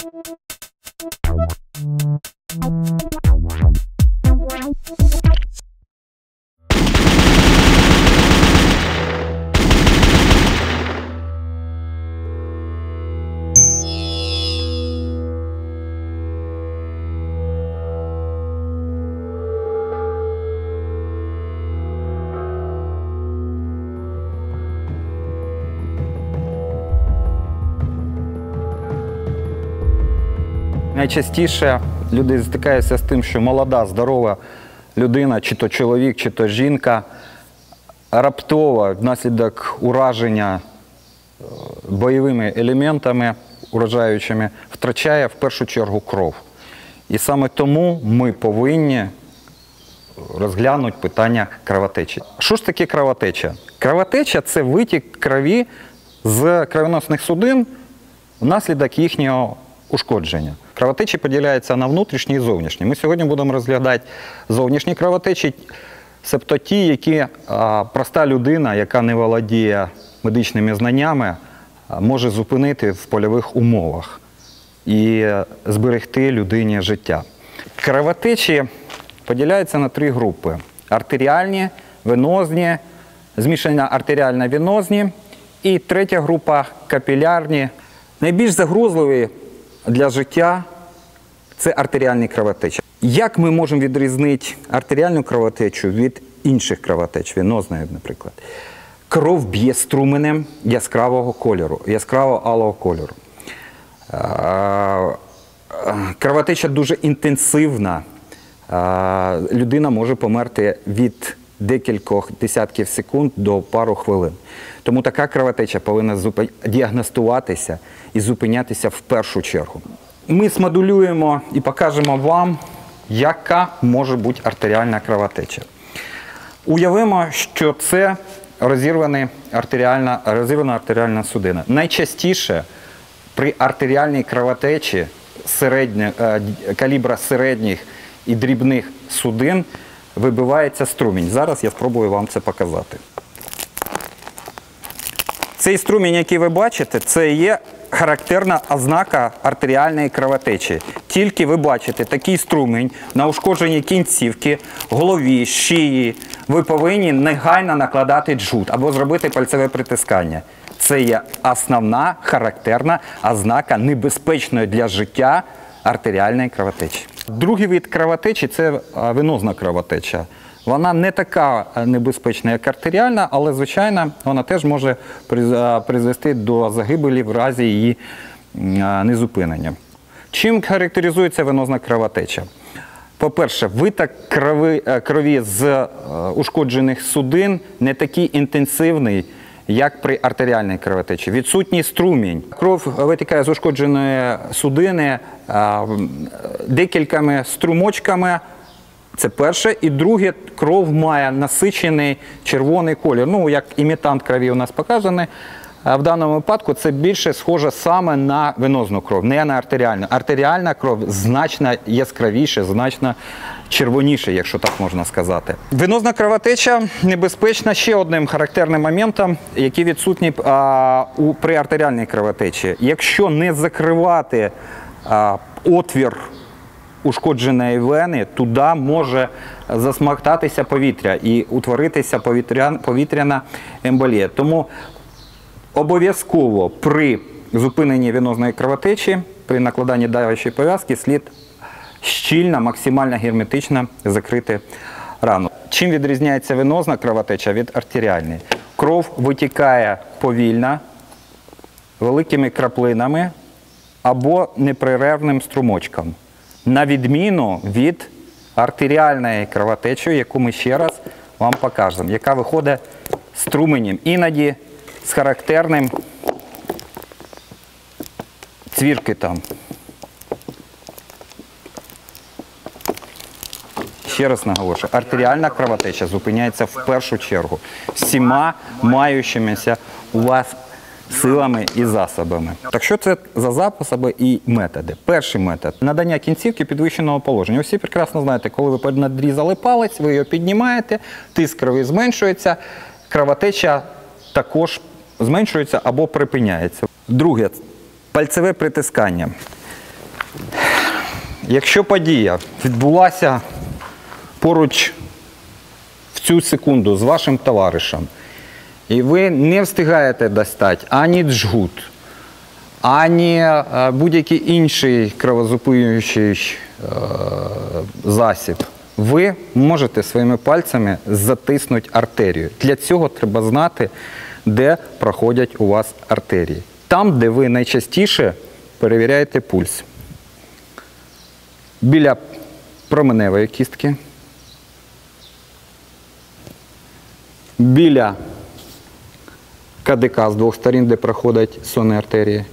Thank you. Найчастіше люди стикаються з тим, що молода, здорова людина, чи то чоловік, чи то жінка, раптово внаслідок ураження е, бойовими елементами, уражаючими, втрачає в першу чергу кров. І саме тому ми повинні розглянути питання кровотечі. Що ж таке кровотеча? Кровотеча це витік крові з кровоносних судин внаслідок їхнього ушкодження. Кровотечі поділяються на внутрішні і зовнішні. Ми сьогодні будемо розглядати зовнішні кровотечі, себто ті, які а, проста людина, яка не володіє медичними знаннями, а, може зупинити в польових умовах і е, зберегти людині життя. Кровотечі поділяються на три групи: артеріальні, венозні, змішання артеріально-венозні і третя група капілярні. Найбільш загрозливі для життя це артеріальні кровотечі. Як ми можемо відрізнити артеріальну кровотечу від інших кровотеч, венозної, наприклад? Кров б'є струменем яскравого кольору, яскраво алого кольору. Кровотеча дуже інтенсивна. Людина може померти від декількох десятків секунд до пару хвилин. Тому така кровотеча повинна діагностуватися і зупинятися в першу чергу. Ми смодулюємо і покажемо вам, яка може бути артеріальна кровотеча. Уявимо, що це розірвана артеріальна, розірвана артеріальна судина. Найчастіше при артеріальній кровотечі середнє, е, калібра середніх і дрібних судин вибивається струмінь. Зараз я спробую вам це показати. Цей струмінь, який ви бачите, це є характерна ознака артеріальної кровотечі. Тільки ви бачите такий струмінь на ушкодженій кінцівки, голові, шиї, ви повинні негайно накладати джут або зробити пальцеве притискання. Це є основна характерна ознака небезпечної для життя артеріальної кровотечі. Другий вид кровотечі це е, венозна кровотеча. Вона не така е, небезпечна, як артеріальна, але, звичайно, вона теж може е, призвести до загибелі в разі її незупинення. Чим характеризується венозна кровотеча? По-перше, виток крови, е, крові з ушкоджених судин не такий інтенсивний, як при артеріальній кровотечі. Відсутній струмінь. Кров витікає з ушкодженої судини декількома струмочками. Це перше. І друге, кров має насичений червоний колір. Ну, як імітант крові у нас показаний. В даному випадку це більше схоже саме на венозну кров, не на артеріальну. Артеріальна кров значно яскравіше, значно червоніше, якщо так можна сказати. Венозна кровотеча небезпечна ще одним характерним моментом, який відсутній при артеріальній кровотечі. Якщо не закривати а, отвір ушкодженої вени, туди може засмоктатися повітря і утворитися повітря, повітряна емболія. Тому обов'язково при зупиненні венозної кровотечі, при накладанні давячої пов'язки слід щільно, максимально герметично закрити рану. Чим відрізняється венозна кровотеча від артеріальної? Кров витікає повільно, великими краплинами або непрервним струмочком, на відміну від артеріальної кровотечі, яку ми ще раз вам покажемо, яка виходить струменем, іноді з характерним цвіркитом. Ще раз наголошую, артеріальна кровотеча зупиняється в першу чергу всіма маючимися у вас силами і засобами. Так що це за засоби і методи? Перший метод надання кінцівки підвищеного положення. Всі прекрасно знаєте, коли ви надрізали палець, ви його піднімаєте, тиск крові зменшується, кровотеча також зменшується або припиняється. Друге пальцеве притискання. якщо подія відбулася поруч в цю секунду з вашим товаришем, і ви не встигаєте достати ані джгут, ані е, будь-який інший кровозупинюючий е, засіб, ви можете своїми пальцями затиснути артерію. Для цього треба знати, де проходять у вас артерії. Там, де ви найчастіше перевіряєте пульс. Біля променевої кістки. Біля КДК з двох сторін, де проходять сонні артерії.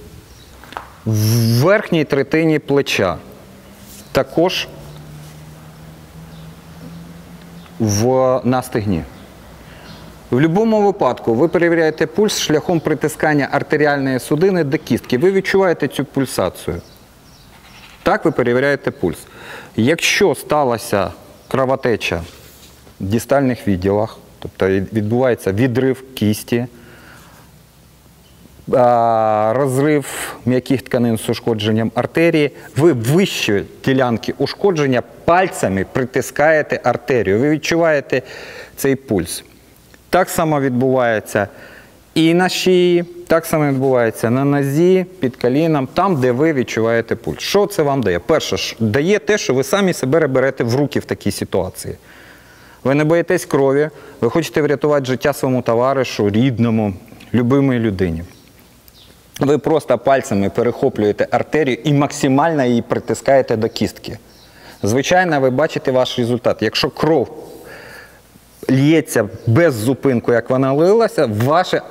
В верхній третині плеча. Також в на. В будь-якому випадку ви перевіряєте пульс шляхом притискання артеріальної судини до кістки. Ви відчуваєте цю пульсацію. Так ви перевіряєте пульс. Якщо сталася кровотеча в дистальних відділах, тобто відбувається відрив кісті, розрив м'яких тканин з ушкодженням артерії, ви вище ділянки ушкодження пальцями притискаєте артерію. Ви відчуваєте цей пульс. Так само відбувається і на шиї, так само відбувається на нозі, під коліном, там, де ви відчуваєте пульс. Що це вам дає? Перше, дає те, що ви самі себе берете в руки в такій ситуації. Ви не боїтесь крові, ви хочете врятувати життя своєму товаришу, рідному, любимій людині. Ви просто пальцями перехоплюєте артерію і максимально її притискаєте до кістки. Звичайно, ви бачите ваш результат. Якщо кров лється без зупинку, як вона лилася, ваше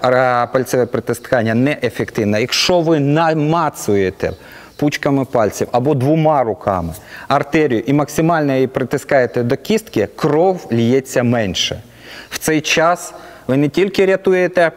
пальцеве притискання неефективне. Якщо ви намацуєте пучками пальців або двома руками артерію і максимально її притискаєте до кістки, кров ліється менше. В цей час ви не тільки рятуєте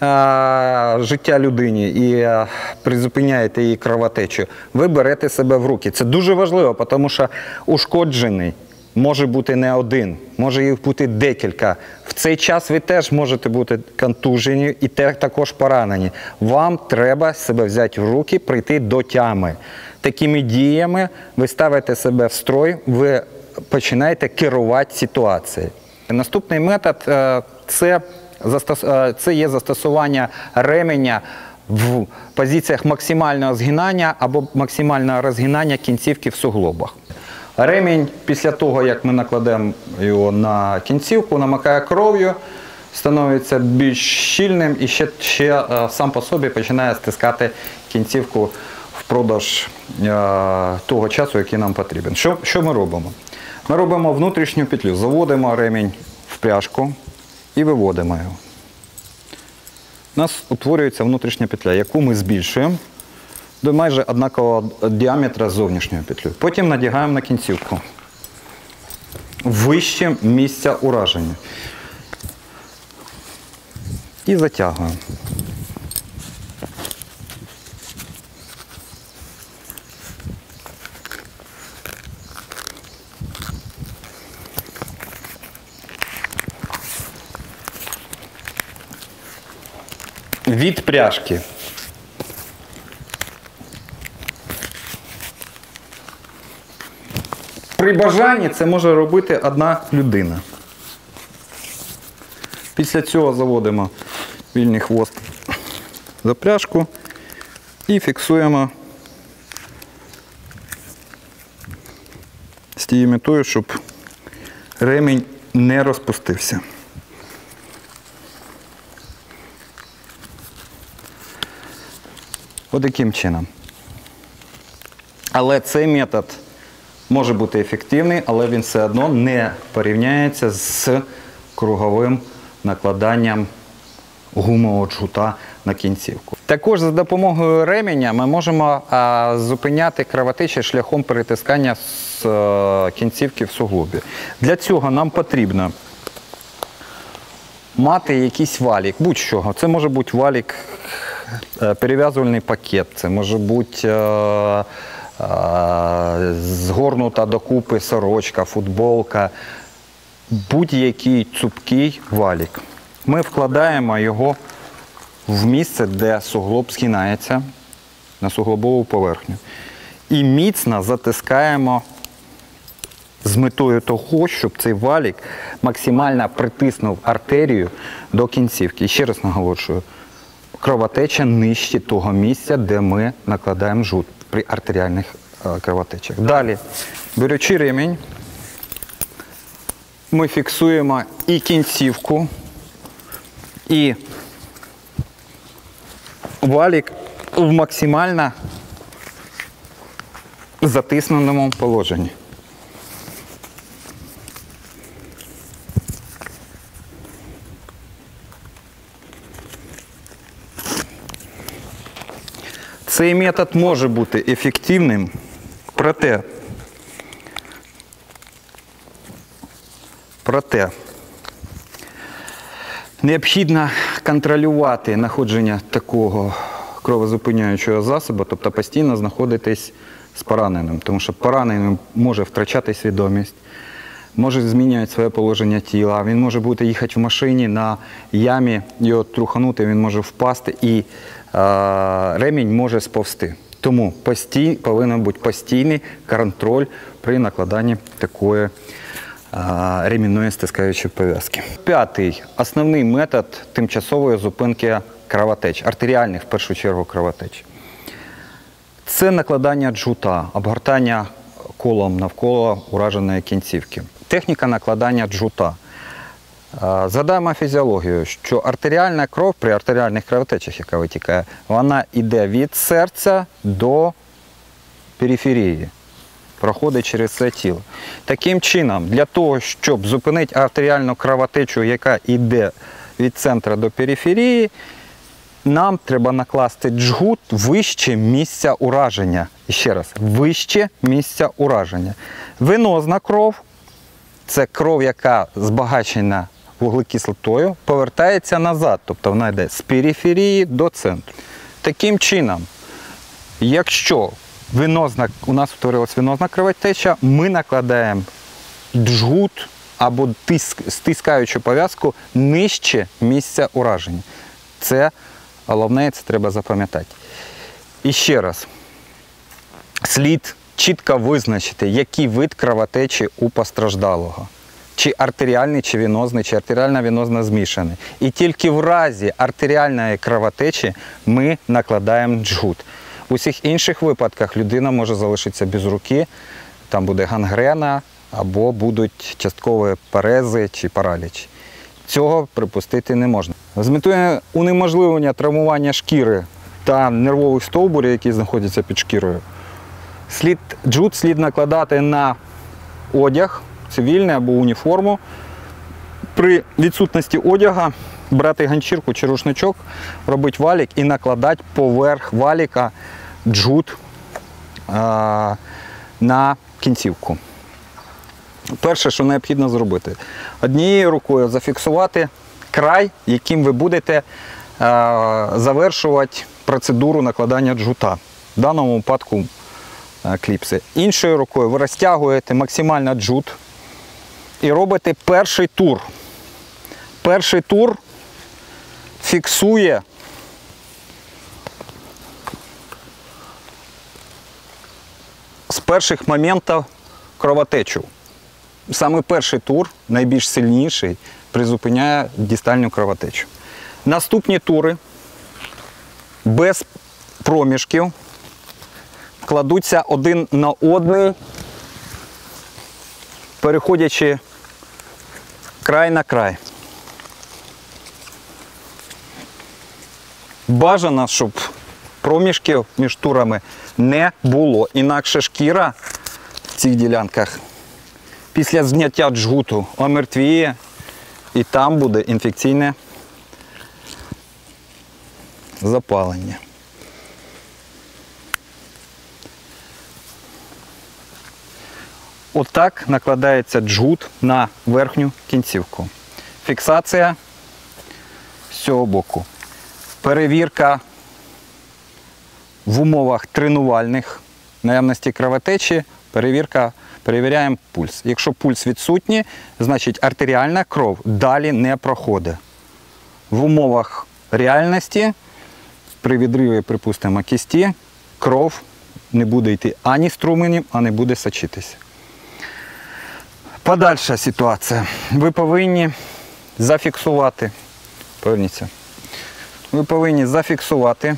а, життя людині і а, призупиняєте її кровотечу, ви берете себе в руки. Це дуже важливо, тому що ушкоджений може бути не один, може їх бути декілька. В цей час ви теж можете бути контужені і також поранені. Вам треба себе взяти в руки, прийти до тями. Такими діями ви ставите себе в строй, ви починаєте керувати ситуацією. Наступний метод е, це, е, це є застосування ременя в позиціях максимального згинання або максимального розгинання кінцівки в суглобах. Ремінь після того, як ми накладемо його на кінцівку, намакає кров'ю, становиться більш щільним і ще, ще е, сам по собі починає стискати кінцівку впродовж е, того часу, який нам потрібен. Що, що ми робимо? Ми робимо внутрішню петлю, заводимо ремінь в пряжку і виводимо його. У нас утворюється внутрішня петля, яку ми збільшуємо до майже однакового діаметра з зовнішньою петлею. Потім надягаємо на кінцівку. Вище місця ураження. І затягуємо. Від пряжки При бажанні це може робити одна людина. Після цього заводимо вільний хвост за пряжку і фіксуємо з тією метою, щоб ремінь не розпустився. Ось таким чином. Але цей метод може бути ефективний, але він все одно не порівняється з круговим накладанням гумового джгута на кінцівку. Також за допомогою ременя ми можемо а, зупиняти кровотечі шляхом перетискання з е, кінцівки в суглобі. Для цього нам потрібно мати якийсь валік, будь-що. Це може бути валік, е, перев'язувальний пакет, це може бути е, е, згорнута докупи сорочка, футболка, будь-який цупкий валік. Ми вкладаємо його в місце, де суглоб згинається на суглобову поверхню. і міцно затискаємо з метою того, щоб цей валік максимально притиснув артерію до кінцівки. І ще раз наголошую, кровотеча нижче того місця, де ми накладаємо жут при артеріальних е, кровотечах. Далі, беручи ремінь, ми фіксуємо і кінцівку, і валік в максимально затисненому положенні. Цей метод може бути ефективним, проте, проте необхідно контролювати знаходження такого кровозупиняючого засобу, тобто постійно знаходитись з пораненим, тому що поранений може втрачати свідомість, може змінювати своє положення тіла, він може бути їхати в машині на ямі, його труханути, він може впасти і е, ремінь може сповзти. Тому постій, повинен бути постійний контроль при накладанні такої е, ремінної стискаючої пов'язки. П'ятий основний метод тимчасової зупинки кровотеч, артеріальних в першу чергу кровотеч. Це накладання джута, обгортання колом навколо ураженої кінцівки. Техніка накладання джута. Е, Задаємо фізіологію, що артеріальна кров при артеріальних кровотечах, яка витікає, вона йде від серця до периферії, проходить через все тіло. Таким чином, для того, щоб зупинити артеріальну кровотечу, яка йде від центру до периферії, нам треба накласти джгут вище місця ураження. І ще раз, вище місця ураження. Венозна кров це кров, яка збагачена вуглекислотою, повертається назад, тобто вона йде з периферії до центру. Таким чином, якщо венозна, у нас утворилась венозна кровотеча, ми накладаємо джгут або тиск, стискаючу пов'язку нижче місця ураження. Це головне, це треба запам'ятати. І ще раз, слід чітко визначити, який вид кровотечі у постраждалого. Чи артеріальний, чи венозний, чи артеріальна венозна змішаний. І тільки в разі артеріальної кровотечі ми накладаємо джгут. У всіх інших випадках людина може залишитися без руки, там буде гангрена або будуть часткові парези чи параліч. Цього припустити не можна. З метою унеможливлення травмування шкіри та нервових стовбурів, які знаходяться під шкірою, слід, джут слід накладати на одяг, цивільний або уніформу. При відсутності одяга брати ганчірку чи рушничок, робити валік і накладати поверх валіка джут а, на кінцівку. Перше, що необхідно зробити, однією рукою зафіксувати край, яким ви будете е, завершувати процедуру накладання джута. В даному випадку кліпси. Іншою рукою ви розтягуєте максимально джут і робите перший тур. Перший тур фіксує з перших моментів кровотечу. Саме перший тур, найбільш сильніший, призупиняє дістальну кровотечу. Наступні тури без проміжків кладуться один на один, переходячи край на край. Бажано, щоб проміжків між турами не було. Інакше шкіра в цих ділянках після зняття джгуту омертвіє і там буде інфекційне запалення. Отак накладається джгут на верхню кінцівку. Фіксація з цього боку. Перевірка в умовах тренувальних наявності кровотечі, перевірка, перевіряємо пульс. Якщо пульс відсутній, значить артеріальна кров далі не проходить. В умовах реальності, при відриві, припустимо, кісті, кров не буде йти ані струменем, а не буде сочитися. Подальша ситуація. Ви повинні зафіксувати. Поверніться. Ви повинні зафіксувати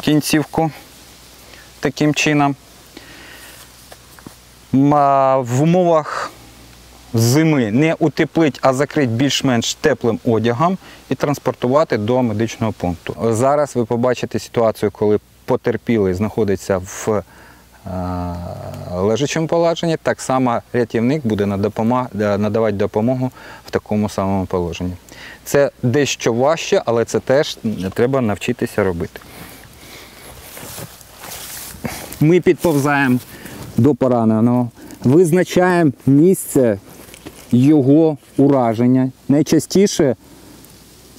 кінцівку таким чином. В умовах зими не утеплить, а закрить більш-менш теплим одягом і транспортувати до медичного пункту. Зараз ви побачите ситуацію, коли потерпілий знаходиться в лежачому положенні, так само рятівник буде е, надавати допомогу в такому самому положенні. Це дещо важче, але це теж треба навчитися робити. Ми підповзаємо до пораненого, визначаємо місце його ураження. Найчастіше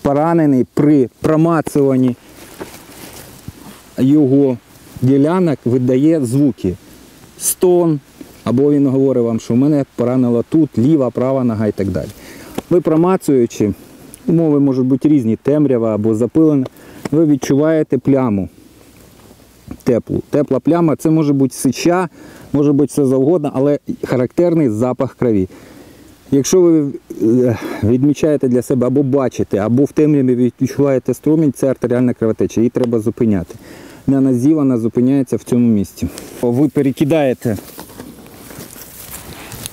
поранений при промацуванні його ділянок видає звуки. Стон, або він говорить вам, що в мене поранило тут, ліва, права нога і так далі. Ви промацуючи, умови можуть бути різні, темрява або запилена, ви відчуваєте пляму теплу. Тепла пляма це може бути сича, може бути все завгодно, але характерний запах крові. Якщо ви е, відмічаєте для себе або бачите, або в темряві відчуваєте струмінь, це артеріальна кровотеча, її треба зупиняти. На назі вона зупиняється в цьому місці. Ви перекидаєте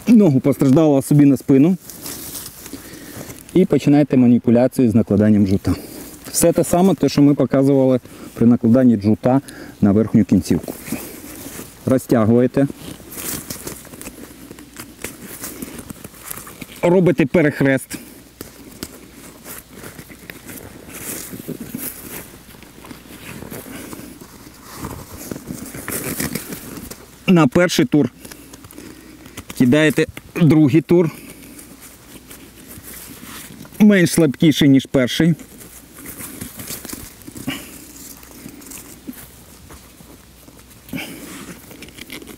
ногу постраждалого собі на спину і починаєте маніпуляцію з накладанням жута. Все те саме, те, що ми показували при накладанні джута на верхню кінцівку. Розтягуєте. Робите перехрест. На перший тур кидаєте другий тур. Менш слабкіший, ніж перший.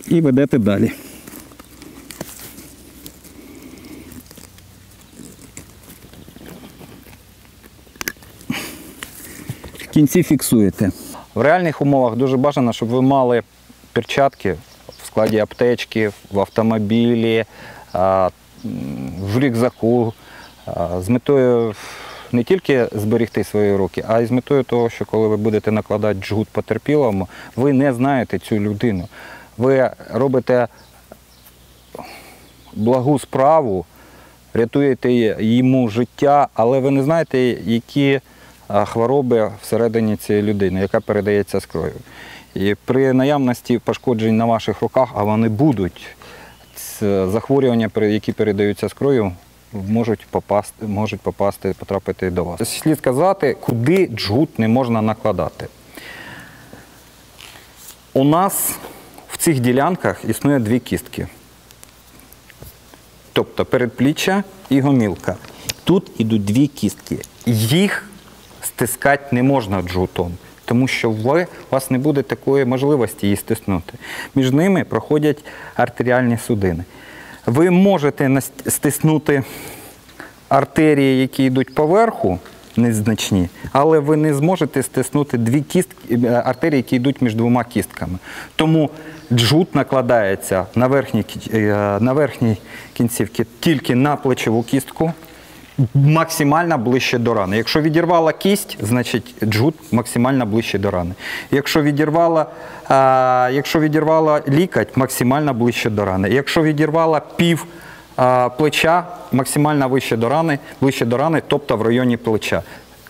і ведете далі. В кінці фіксуєте. В реальних умовах дуже бажано, щоб ви мали перчатки складі аптечки, в автомобілі, в рюкзаку з метою не тільки зберегти свої руки, а й з метою того, що коли ви будете накладати джгут потерпілому, ви не знаєте цю людину. Ви робите благу справу, рятуєте йому життя, але ви не знаєте, які хвороби всередині цієї людини, яка передається з кров'ю. І при наявності пошкоджень на ваших руках, а вони будуть, захворювання, які передаються з кров'ю, можуть попасти, можуть попасти, потрапити до вас. Слід сказати, куди джгут не можна накладати. У нас в цих ділянках існує дві кістки. Тобто передпліччя і гомілка. Тут ідуть дві кістки. Їх стискати не можна джутом, тому що у вас не буде такої можливості її стиснути. Між ними проходять артеріальні судини. Ви можете стиснути артерії, які йдуть поверху, незначні, але ви не зможете стиснути дві кістки, е, артерії, які йдуть між двома кістками. Тому джут накладається на верхній, е, на верхній кінцівці тільки на плечову кістку, максимально ближче до рани. Якщо відірвала кість, значить джут максимально ближче до рани. Якщо відірвала, а, якщо відірвала лікать, максимально ближче до рани. Якщо відірвала пів а, плеча, максимально вище до рани, ближче до рани, тобто в районі плеча.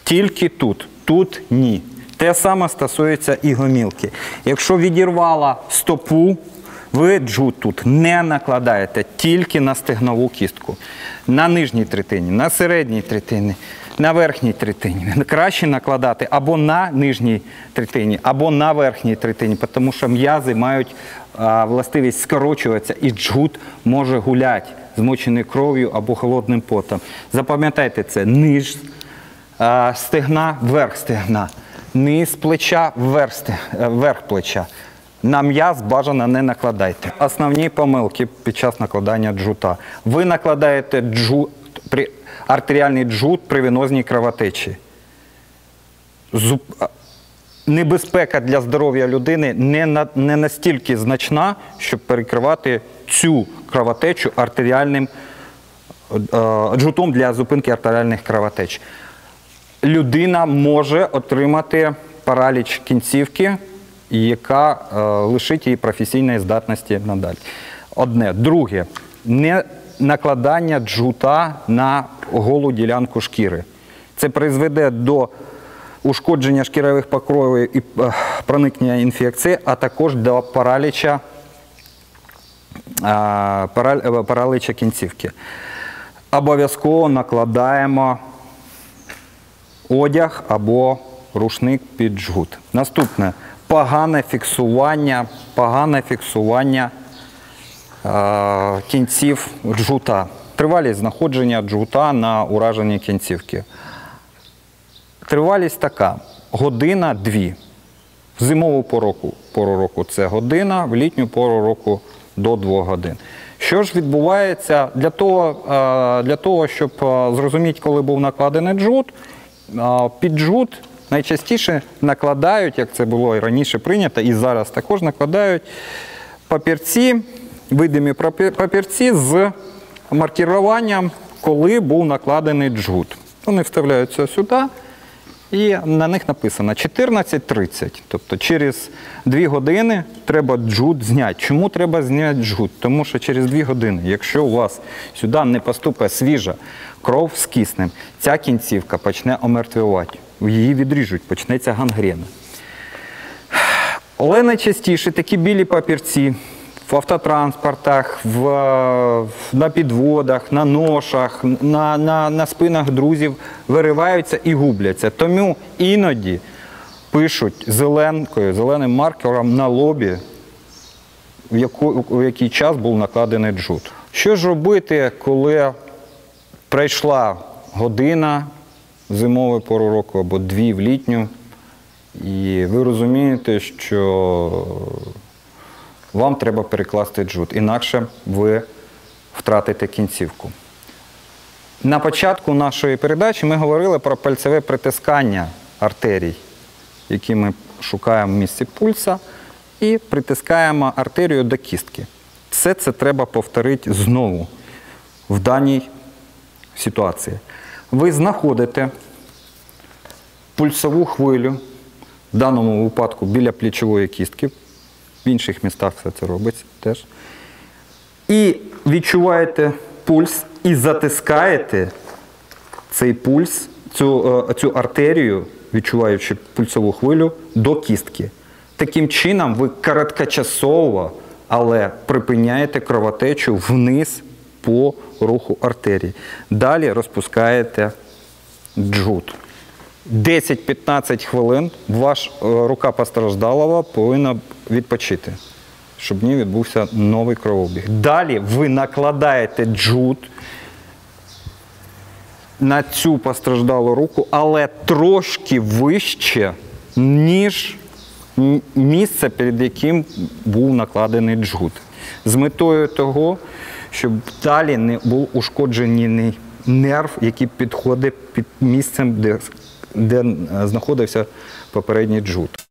Тільки тут, тут ні. Те саме стосується і гомілки. Якщо відірвала стопу, ви джут тут не накладаєте тільки на стегнову кістку. На нижній третині, на середній третині, на верхній третині. Краще накладати або на нижній третині, або на верхній третині, тому що м'язи мають а, властивість скорочуватися і джгут може гуляти змочений кров'ю або холодним потом. Запам'ятайте це, низ а, стегна, верх стегна, низ плеча, верх, верх плеча. На м'яз бажано не накладайте. Основні помилки під час накладання джута. Ви накладаєте джут, артеріальний джут при венозній кровотечі. Зуб, небезпека для здоров'я людини не, на, не настільки значна, щоб перекривати цю кровотечу артеріальним е, джутом для зупинки артеріальних кровотеч. Людина може отримати параліч кінцівки, яка е, лишить її професійної здатності надалі. Одне. Друге, не накладання джута на голу ділянку шкіри. Це призведе до ушкодження шкірових покровів і е, проникнення інфекції, а також до параліча, е, паралича кінцівки. Обов'язково накладаємо одяг або рушник під жгут. Наступне погане фіксування, погане фіксування е, кінців джута. Тривалість знаходження джута на ураженні кінцівки. Тривалість така: година-дві. В зимову пору пору року це година, в літню пору року до двох годин. Що ж відбувається для того, е, для того щоб е, зрозуміти, коли був накладений джут, е, під джут найчастіше накладають, як це було і раніше прийнято, і зараз також накладають папірці, видимі папірці з маркіруванням, коли був накладений джгут. Вони вставляються сюди. І на них написано 14.30. Тобто через 2 години треба джут зняти. Чому треба зняти джут? Тому що через 2 години, якщо у вас сюди не поступить свіжа кров з киснем, ця кінцівка почне омертвувати. Її відріжуть, почнеться гангрена. Але найчастіше такі білі папірці в автотранспортах, в, на підводах, на ношах, на, на, на спинах друзів вириваються і губляться. Тому іноді пишуть зеленкою, зеленим маркером на лобі, в, яку, в який час був накладений джут. Що ж робити, коли прийшла година зимову пору року або дві в літню, і ви розумієте, що вам треба перекласти джут, інакше ви втратите кінцівку. На початку нашої передачі ми говорили про пальцеве притискання артерій, які ми шукаємо в місці пульса, і притискаємо артерію до кістки. Все це треба повторити знову в даній ситуації. Ви знаходите пульсову хвилю, в даному випадку біля плечової кістки, в інших містах все це робиться теж. І відчуваєте пульс і затискаєте цей пульс, цю, е, цю артерію, відчуваючи пульсову хвилю, до кістки. Таким чином, ви короткочасово, але припиняєте кровотечу вниз по руху артерії. Далі розпускаєте джут. 10-15 хвилин ваш е, рука постраждалого повинна відпочити, щоб в ній відбувся новий кровообіг. Далі ви накладаєте джут на цю постраждалу руку, але трошки вище, ніж місце, перед яким був накладений джгут. З метою того, щоб далі не був ушкоджений нерв, який підходить під місцем, де, де е, знаходився попередній джут.